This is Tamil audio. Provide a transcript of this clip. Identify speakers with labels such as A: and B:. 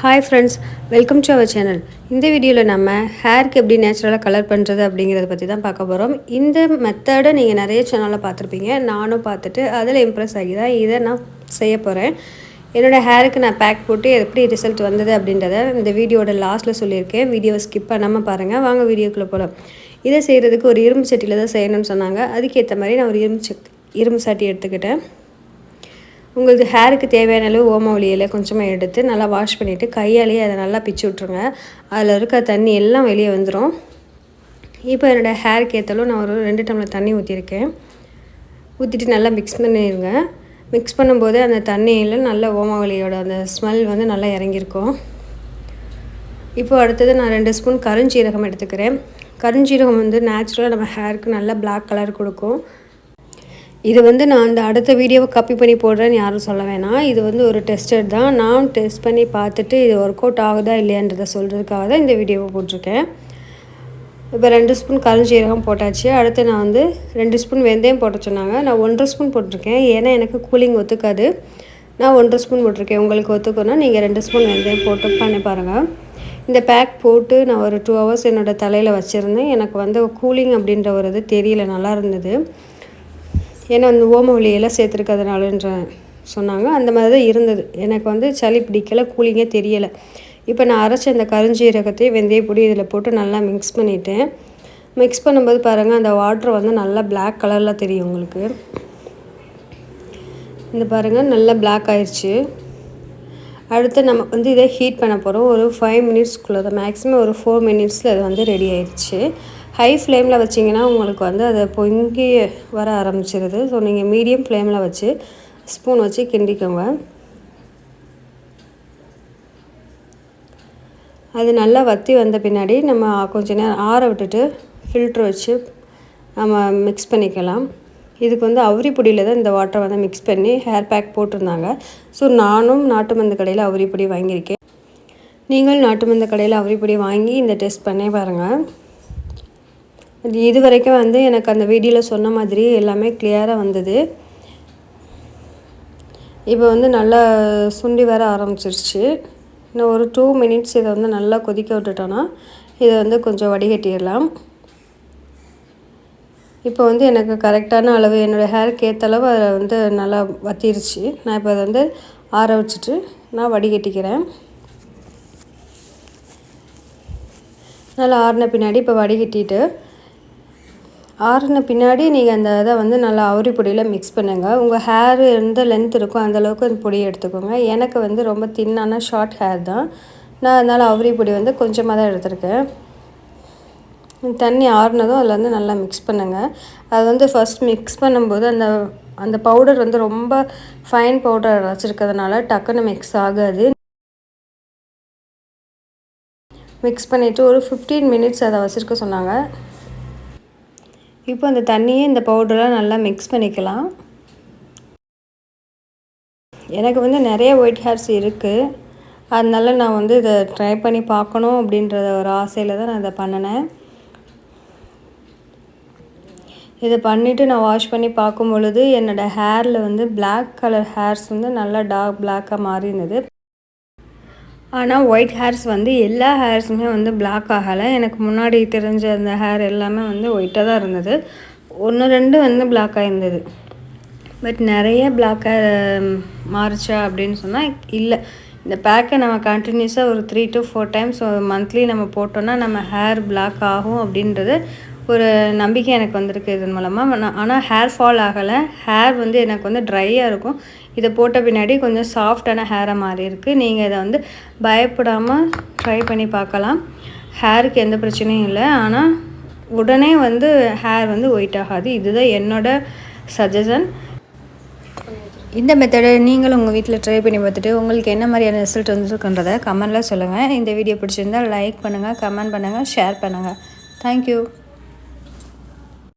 A: Hi friends welcome to our channel இந்த வீடியோவில் நம்ம ஹேருக்கு எப்படி நேச்சுரலாக கலர் பண்ணுறது அப்படிங்கிறத பற்றி தான் பார்க்க போகிறோம் இந்த மெத்தடை நீங்கள் நிறைய சேனலில் பார்த்துருப்பீங்க. நானும் பார்த்துட்டு அதில் இம்ப்ரெஸ் ஆகி தான் இதை நான் செய்ய போகிறேன் என்னோடய ஹேருக்கு நான் பேக் போட்டு எப்படி ரிசல்ட் வந்தது அப்படின்றத இந்த வீடியோட லாஸ்ட்டில் சொல்லியிருக்கேன். வீடியோவை ஸ்கிப் பண்ணாமல் பாருங்கள் வாங்க வீடியோக்குள்ளே போகலாம் இதை செய்கிறதுக்கு ஒரு இரும்பு சட்டியில் தான் செய்யணும்னு சொன்னாங்க. அதுக்கேற்ற மாதிரி நான் ஒரு இரும்பு சக் இரும்பு சட்டி எடுத்துக்கிட்டேன். உங்களுக்கு ஹேருக்கு தேவையான அளவு ஓமவழி இலை கொஞ்சமாக எடுத்து நல்லா வாஷ் பண்ணிவிட்டு கையாலேயே அதை நல்லா பிச்சு விட்ருங்க அதில் இருக்க தண்ணி எல்லாம் வெளியே வந்துடும் இப்போ என்னோடய ஹேருக்கு ஏற்றலும் நான் ஒரு ரெண்டு டம்ளர் தண்ணி ஊற்றிருக்கேன் ஊற்றிட்டு நல்லா மிக்ஸ் பண்ணிடுங்க மிக்ஸ் பண்ணும்போது அந்த தண்ணியில் நல்ல ஓமவலியோட அந்த ஸ்மெல் வந்து நல்லா இறங்கியிருக்கும். இப்போ அடுத்தது நான் ரெண்டு ஸ்பூன் கருஞ்சீரகம் எடுத்துக்கிறேன். கருஞ்சீரகம் வந்து நேச்சுரலாக நம்ம ஹேருக்கு நல்லா பிளாக் கலர் கொடுக்கும். இது வந்து நான் அந்த அடுத்த வீடியோவை காப்பி பண்ணி போடுறேன்னு யாரும் சொல்ல வேணாம். இது வந்து ஒரு டெஸ்டட் தான். நான் டெஸ்ட் பண்ணி பார்த்துட்டு இது ஒர்க் அவுட் ஆகுதா இல்லையான்றதை சொல்கிறதுக்காக தான் இந்த வீடியோவை போட்டிருக்கேன். இப்போ ரெண்டு ஸ்பூன் கருஞ்சீரகம் போட்டாச்சு. அடுத்து நான் வந்து ரெண்டு ஸ்பூன் வெந்தயம் போட்ட சொன்னாங்க. நான் ஒன்றரை ஸ்பூன் போட்டிருக்கேன். ஏன்னா எனக்கு கூலிங் ஒத்துக்காது. நான் ஒன்றரை ஸ்பூன் போட்டிருக்கேன். உங்களுக்கு ஒத்துக்கணும் நீங்கள் ரெண்டு ஸ்பூன் வெந்தயம் போட்டு பண்ணி பாருங்கள் இந்த பேக் போட்டு நான் ஒரு டூ ஹவர்ஸ் என்னோடய தலையில் வச்சுருந்தேன். எனக்கு வந்து கூலிங் அப்படின்ற ஒரு இது தெரியல. நல்லா இருந்தது. ஏன்னா அந்த ஓமவழி எல்லாம் சேர்த்துருக்கிறதுனாலன்ற சொன்னாங்க. அந்த மாதிரி தான் இருந்தது. எனக்கு வந்து சளி பிடிக்கலை கூலிங்கே தெரியலை. இப்போ நான் அரைச்ச அந்த கருஞ்சீரகத்தையும் வெந்தயப்பொடி இதில் போட்டு நல்லா மிக்ஸ் பண்ணிவிட்டேன் மிக்ஸ் பண்ணும்போது பாருங்கள் அந்த வாட்ரு வந்து நல்லா பிளாக் கலரில் தெரியும் உங்களுக்கு. இந்த பாருங்கள் நல்லா பிளாக் ஆயிடுச்சு அடுத்து நம்ம வந்து இதை ஹீட் பண்ண போகிறோம் ஒரு ஃபைவ் மினிட்ஸ்க்குள்ளே தான் மேக்ஸிமம் ஒரு ஃபோர் மினிட்ஸில் அது வந்து ரெடி ஆயிடுச்சு ஹை ஃப்ளேமில் வச்சிங்கன்னா உங்களுக்கு வந்து அதை பொங்கி வர ஆரம்பிச்சிருது. ஸோ நீங்கள் மீடியம் ஃப்ளேமில் வச்சு ஸ்பூன் வச்சு கிண்டிக்கோங்க. அது நல்லா வற்றி வந்த பின்னாடி நம்ம கொஞ்ச நேரம் ஆற விட்டுட்டு ஃபில்ட்ரு வச்சு நம்ம மிக்ஸ் பண்ணிக்கலாம். இதுக்கு வந்து அவுரி பொடியில் தான் இந்த வாட்டரை வந்து மிக்ஸ் பண்ணி ஹேர் பேக் போட்டிருந்தாங்க. ஸோ நானும் நாட்டு மருந்து கடையில் அவுரி பொடி வாங்கியிருக்கேன். நீங்கள் நாட்டு மருந்து கடையில் அவுரி பொடி வாங்கி இந்த டெஸ்ட் பண்ணி பாருங்கள் இது வரைக்கும் வந்து எனக்கு அந்த வீடியோவில் சொன்ன மாதிரி எல்லாமே கிளியராக வந்தது. இப்போ வந்து நல்லா சுண்டி வர ஆரம்பிச்சிருச்சு. இன்னும் ஒரு டூ மினிட்ஸ் இதை வந்து நல்லா கொதிக்க விட்டுட்டோன்னா இதை வந்து கொஞ்சம் வடிகட்டிடலாம். இப்போ வந்து எனக்கு கரெக்டான அளவு என்னோடய ஹேருக்கு ஏற்ற அளவு அதை வந்து நல்லா வத்திருச்சு. நான் இப்போ அதை வந்து ஆற வச்சுட்டு நான் வடிகட்டிக்கிறேன். நல்லா ஆறின பின்னாடி இப்போ வடிகட்டிட்டு ஆறுன பின்னாடி நீங்கள் அந்த இதை வந்து நல்லா அவுரி பொடியில் மிக்ஸ் பண்ணுங்கள் உங்கள் ஹேர் எந்த லென்த் இருக்கோ அந்தளவுக்கு அந்த பொடியை எடுத்துக்கோங்க. எனக்கு வந்து ரொம்ப தின்னான ஷார்ட் ஹேர் தான். நான் அதனால் அவுரி பொடி வந்து கொஞ்சமாக தான் எடுத்திருக்கேன். தண்ணி ஆறுனதும் அதில் வந்து நல்லா மிக்ஸ் பண்ணுங்கள் அது வந்து ஃபஸ்ட் மிக்ஸ் பண்ணும்போது அந்த அந்த பவுடர் வந்து ரொம்ப ஃபைன் பவுடர் வச்சுருக்கிறதுனால டக்குன்னு மிக்ஸ் ஆகாது. மிக்ஸ் பண்ணிவிட்டு ஒரு ஃபிஃப்டீன் மினிட்ஸ் அதை வச்சுருக்க சொன்னாங்க. இப்போ அந்த தண்ணியை இந்த பவுடரெலாம் நல்லா மிக்ஸ் பண்ணிக்கலாம். எனக்கு வந்து நிறைய ஒயிட் ஹேர்ஸ் இருக்குது அதனால நான் வந்து இதை ட்ரை பண்ணி பார்க்கணும் அப்படின்ற ஒரு ஆசையில் தான் நான் இதை பண்ணினேன். இதை பண்ணிவிட்டு நான் வாஷ் பண்ணி பார்க்கும் பொழுது என்னோடய ஹேரில் வந்து பிளாக் கலர் ஹேர்ஸ் வந்து நல்லா டார்க் பிளாக்காக மாறி இருந்தது ஆனால் ஒயிட் ஹேர்ஸ் வந்து எல்லா ஹேர்ஸுமே வந்து பிளாக் ஆகலை. எனக்கு முன்னாடி தெரிஞ்ச அந்த ஹேர் எல்லாமே வந்து ஒயிட்டாக தான் இருந்தது. ஒன்று ரெண்டு வந்து பிளாக்காக இருந்தது பட் நிறைய பிளாக்காக மாறுச்சா அப்படின்னு சொன்னால் இல்லை. இந்த பேக்கை நம்ம கண்டினியூஸாக ஒரு three to four times monthly நம்ம போட்டோன்னா நம்ம ஹேர் பிளாக் ஆகும் அப்படின்றது ஒரு நம்பிக்கை எனக்கு வந்திருக்கு இதன் மூலமாக ஆனால் ஹேர் ஃபால் ஆகலை. ஹேர் வந்து எனக்கு வந்து ட்ரையாக இருக்கும். இதை போட்ட பின்னாடி கொஞ்சம் சாஃப்டான ஹேராக மாறி இருக்குது நீங்கள் இதை வந்து பயப்படாமல் ட்ரை பண்ணி பார்க்கலாம். ஹேருக்கு எந்த பிரச்சனையும் இல்லை. ஆனால் உடனே வந்து ஹேர் வந்து ஒயிட் ஆகாது. இதுதான் என்னோடய சஜஷன் இந்த மெத்தடை நீங்களும் உங்கள் வீட்டில் ட்ரை பண்ணி பார்த்துட்டு உங்களுக்கு என்ன மாதிரியான ரிசல்ட் வந்துருக்குன்றதை கமெண்டில் சொல்லுங்கள் இந்த வீடியோ பிடிச்சிருந்தால் லைக் பண்ணுங்கள் கமெண்ட் பண்ணுங்கள் ஷேர் பண்ணுங்கள் தேங்க்யூ